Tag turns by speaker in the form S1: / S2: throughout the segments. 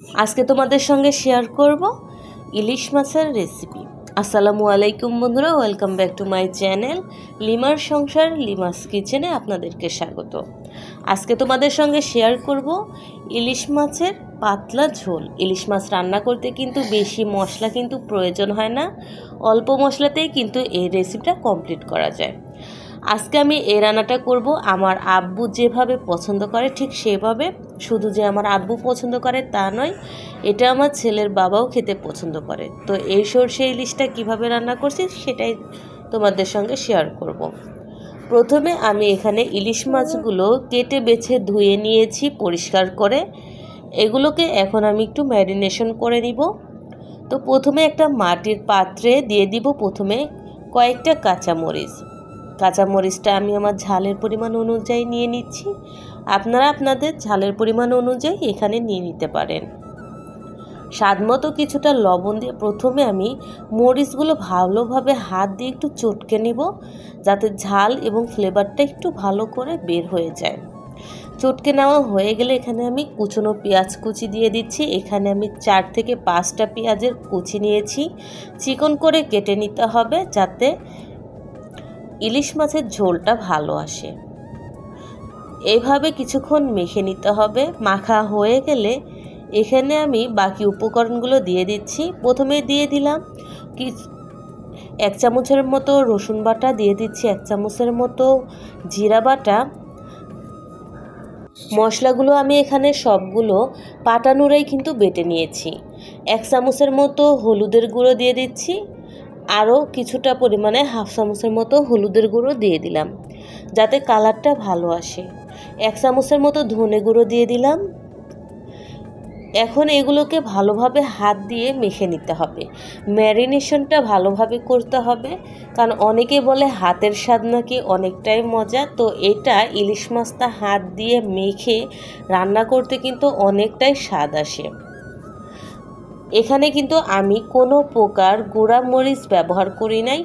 S1: আজকে তোমাদের সঙ্গে শেয়ার করব ইলিশ মাছের রেসিপি আসসালামু আলাইকুম বন্ধুরা welcome back to my channel লিমার সংসার, লিমাস কিচেনে আপনাদেরকে স্বাগত। আজকে তোমাদের সঙ্গে শেয়ার করব ইলিশ মাছের পাতলা ঝোল। ইলিশ মাছ রান্না করতে কিন্তু বেশি মশলা কিন্তু প্রয়োজন হয় না, অল্প মশলাতেই কিন্তু এই রেসিপিটা কমপ্লিট করা যায়। আজকে আমি এই রান্নাটা করব। আমার আব্বু যেভাবে পছন্দ করে ঠিক সেভাবে। শুধু যে আমার আব্বু পছন্দ করে তা নয়, এটা আমার ছেলের বাবাও খেতে পছন্দ করে। তো এই সর্ষে ইলিশটা কীভাবে রান্না করছি সেটাই তোমাদের সঙ্গে শেয়ার করব। প্রথমে আমি এখানে ইলিশ মাছগুলো কেটে বেছে ধুয়ে নিয়েছি পরিষ্কার করে। এগুলোকে এখন আমি একটু ম্যারিনেশন করে নিব। তো প্রথমে একটা মাটির পাত্রে দিয়ে দিব প্রথমে কয়েকটা কাঁচামরিচ। কাঁচামরিচটা আমি আমার ঝালের পরিমাণ অনুযায়ী নিয়ে নিচ্ছি। আপনারা আপনাদের ঝালের পরিমাণ অনুযায়ী এখানে নিয়ে নিতে পারেন। স্বাদ মতো কিছুটা লবণ দিয়ে প্রথমে আমি মরিচগুলো ভালোভাবে হাত দিয়ে একটু চটকে নিব, যাতে ঝাল এবং ফ্লেভারটা একটু ভালো করে বের হয়ে যায়। চটকে নেওয়া হয়ে গেলে এখানে আমি কুচনো পেঁয়াজ কুচি দিয়ে দিচ্ছি। এখানে আমি চার থেকে পাঁচটা পেঁয়াজের কুচি নিয়েছি। চিকন করে কেটে নিতে হবে যাতে ইলিশ মাছের ঝোলটা ভালো আসে। এইভাবে কিছুক্ষণ মেখে নিতে হবে। মাখা হয়ে গেলে এখানে আমি বাকি উপকরণগুলো দিয়ে দিচ্ছি। প্রথমে দিয়ে দিলাম কি এক চামচের মতো রসুন বাটা, দিয়ে দিচ্ছি এক চামচের মতো জিরা বাটা। মশলাগুলো আমি এখানে সবগুলো পাটানুরাই কিন্তু বেটে নিয়েছি। এক চামচের মতো হলুদের গুঁড়ো দিয়ে দিচ্ছি। আরও কিছুটা পরিমাণে হাফ চামচের মতো হলুদের গুঁড়ো দিয়ে দিলাম, যাতে কালারটা ভালো আসে। এক চামচের মতো ধনে গুঁড়ো দিয়ে দিলাম। এখন এগুলোকে ভালোভাবে হাত দিয়ে মেখে নিতে হবে। ম্যারিনেশনটা ভালোভাবে করতে হবে, কারণ অনেকে বলে হাতের স্বাদ নাকি অনেকটাই মজা তো এটা ইলিশ মাছটা হাত দিয়ে মেখে রান্না করতে কিন্তু অনেকটাই স্বাদ আসে। এখানে কিন্তু আমি কোনো প্রকার গুঁড়া মরিচ ব্যবহার করি নাই।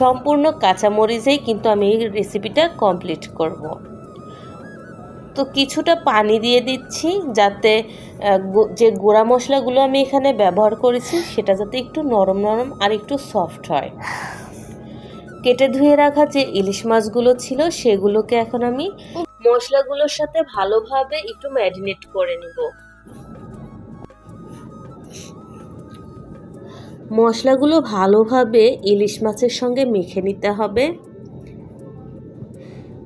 S1: সম্পূর্ণ কাঁচা মরিচেই কিন্তু আমি এই রেসিপিটা কমপ্লিট করব। তো কিছুটা পানি দিয়ে দিচ্ছি যাতে যে গুঁড়া মশলাগুলো আমি এখানে ব্যবহার করেছি সেটা যাতে একটু নরম নরম আর একটু সফট হয়। কেটে ধুয়ে রাখা যে ইলিশ মাছগুলো ছিল সেগুলোকে এখন আমি মশলাগুলোর সাথে ভালোভাবে একটু ম্যারিনেট করে নেব। মশলাগুলো ভালোভাবে ইলিশ মাছের সঙ্গে মেখে নিতে হবে।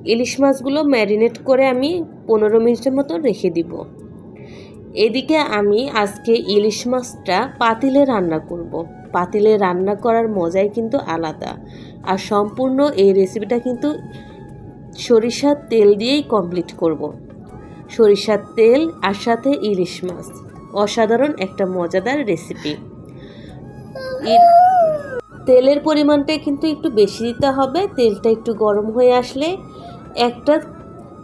S1: ইলিশ মাছগুলো ম্যারিনেট করে আমি পনেরো মিনিটের মতো রেখে দিব। এদিকে আমি আজকে ইলিশ মাছটা পাতিলে রান্না করব। পাতিলে রান্না করার মজাই কিন্তু আলাদা। আর সম্পূর্ণ এই রেসিপিটা কিন্তু সরিষার তেল দিয়েই কমপ্লিট করব। সরিষার তেল আর সাথে ইলিশ মাছ। অসাধারণ একটা মজাদার রেসিপি। তেলের পরিমাণটা কিন্তু একটু বেশি দিতে হবে। তেলটা একটু গরম হয়ে আসলে একটা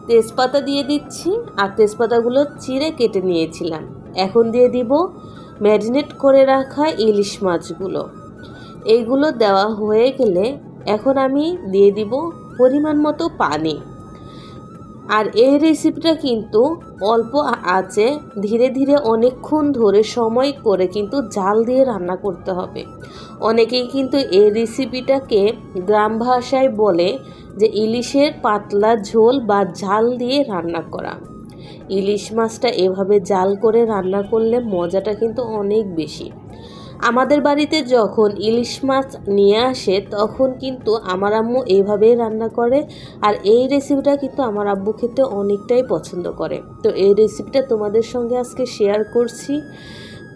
S1: তেজপাতা দিয়ে দিচ্ছি আর তেজপাতাগুলো চিড়ে কেটে নিয়েছিলাম। এখন দিয়ে দিব ম্যারিনেট করে রাখা ইলিশ মাছগুলো। এইগুলো দেওয়া হয়ে গেলে এখন আমি দিয়ে দিব পরিমাণ মতো পানি। আর এই রেসিপিটা কিন্তু অল্প আছে, ধীরে ধীরে অনেকক্ষণ ধরে সময় করে কিন্তু জাল দিয়ে রান্না করতে হবে। অনেকেই কিন্তু এই রেসিপিটাকে গ্রাম ভাষায় বলে যে ইলিশের পাতলা ঝোল বা জাল দিয়ে রান্না করা। ইলিশ মাছটা এভাবে জাল করে রান্না করলে মজাটা কিন্তু অনেক বেশি। আমাদের বাড়িতে যখন ইলিশ মাছ নিয়ে আসে, তখন কিন্তু আমার আম্মু এইভাবেই রান্না করে। আর এই রেসিপিটা কিন্তু আমার আব্বু খেতে অনেকটাই পছন্দ করে। তো এই রেসিপিটা তোমাদের সঙ্গে আজকে শেয়ার করছি।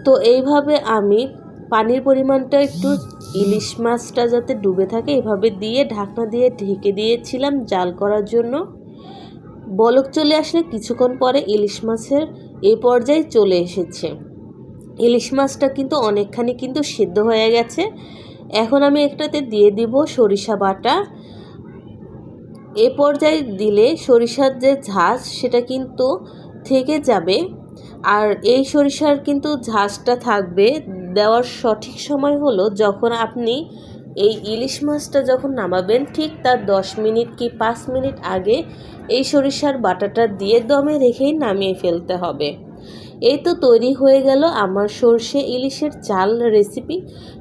S1: তো এইভাবে আমি পানির পরিমাণটা একটু ইলিশ মাছটা যাতে ডুবে থাকে, এভাবে দিয়ে ঢাকনা দিয়ে ঢেকে দিয়েছিলাম জাল করার জন্য। বলক চলে আসলে কিছুক্ষণ পরে ইলিশ মাছের এই পর্যায়ে চলে এসেছে। ইলিশ মাছটা কিন্তু অনেকখানি কিন্তু সিদ্ধ হয়ে গেছে। এখন আমি একটাতে দিয়ে দিব সরিষা বাটা। এ পর্যায়ে দিলে সরিষার যে ঝাঁজ সেটা কিন্তু থেকে যাবে। আর এই সরিষার কিন্তু ঝাঁজটা থাকবে দেওয়ার সঠিক সময় হলো যখন আপনি এই ইলিশ মাছটা যখন নামাবেন ঠিক তার দশ মিনিট কি পাঁচ মিনিট আগে এই সরিষার বাটাটা দিয়ে দমে রেখেই নামিয়ে ফেলতে হবে। এই তো তৈরি হয়ে গেল আমার সর্ষে ইলিশের চাল রেসিপি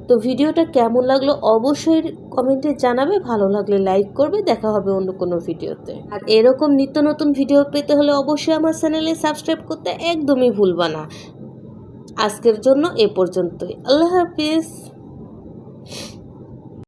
S1: তো ভিডিওটা কেমন লাগল অবশ্যই কমেন্টে জানাবে, ভালো লাগলে লাইক করবে, দেখা হবে অন্য কোনো ভিডিওতে। আর এরকম নিত্য নতুন ভিডিও পেতে হলে অবশ্যই আমার চ্যানেলে সাবস্ক্রাইব করতে একদমই ভুলবা না। আজকের জন্য এ পর্যন্তই। আল্লাহ হাফিজ।